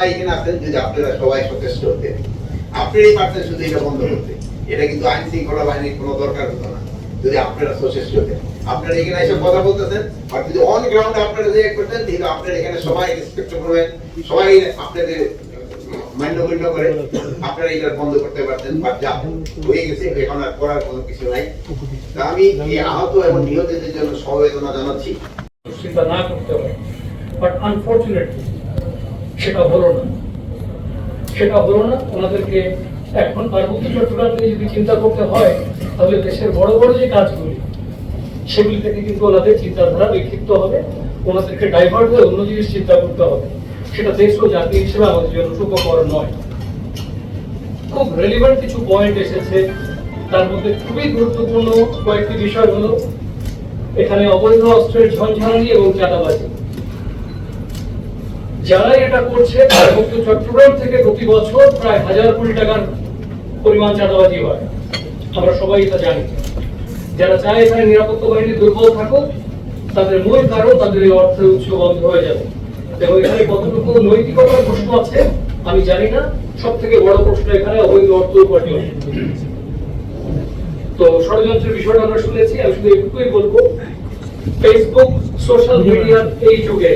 এখানে আছেন যদি আপনারা সবাই সচেষ্ট হতেন আপনারাই পারতেন শুধু এটা বন্ধ করতে, এটা কিন্তু আইন শৃঙ্খলা বাহিনীর কোনো দরকার হতো না, যদি আপনারা সচেষ্ট হতেন আপনারা এখানে এসে কথা বলতেছেন, আর যদি অন গ্রাউন্ডে আপনারা যে করতেন, তাহলে আপনারা এখানে সবাই রেসপেক্ট করবেন, সবাই আপনাদের মান্যগণ্য করে, আপনারা এটা বন্ধ করতে পারতেন, বা যা হয়ে গেছে, এখন আর করার কোনো কিছু নাই। তা আমি এই আহত এবং নিহতদের জন্য সমবেদনা জানাচ্ছি। চিন্তা না করতে হয় বাট আনফর্চুনেটলি সেটা হলো না। সেটা হলো না, ওনাদেরকে এখন পার্বত্য চট্টগ্রাম নিয়ে যদি চিন্তা করতে হয়, তাহলে দেশের বড় বড় যে কাজগুলি, সেগুলি থেকে কিন্তু ওনাদের চিন্তাধারা বিক্ষিপ্ত হবে, ওনাদেরকে ডাইভার্ট হয়ে অন্য জিনিস চিন্তা করতে হবে। সেটা দেশ ও জাতি হিসেবে আমাদের জন্য সুখকর নয়। খুব রেলিভেন্ট কিছু পয়েন্ট এসেছে, তার মধ্যে খুবই গুরুত্বপূর্ণ কয়েকটি বিষয় হলো, এখানে অবৈধ অস্ত্রের ঝঞ্ঝানি এবং চাঁদাবাজি। যারা এটা করছে পার্বত্য চট্টগ্রাম থেকে প্রতি বছর প্রায় হাজার কোটি টাকার পরিমাণ চাঁদাবাজি হয়। আমরা সবাই এটা জানি। যারা চায় এখানে নিরাপত্তা বাহিনী দুর্বল থাকুক, তাদের মূল কারণ তাদের এই অর্থের উৎস বন্ধ হয়ে যাবে। এবং এখানে কতটুকু নৈতিকতার প্রশ্ন আছে, আমি জানি না। সব থেকে বড় প্রশ্ন এখানে অবৈধ অর্থ উপার্জন। তো ষড়যন্ত্রের বিষয়টা আমরা শুনেছি, আমি শুধু এটুকুই বলব। ফেসবুক সোশ্যাল মিডিয়ার এই যুগে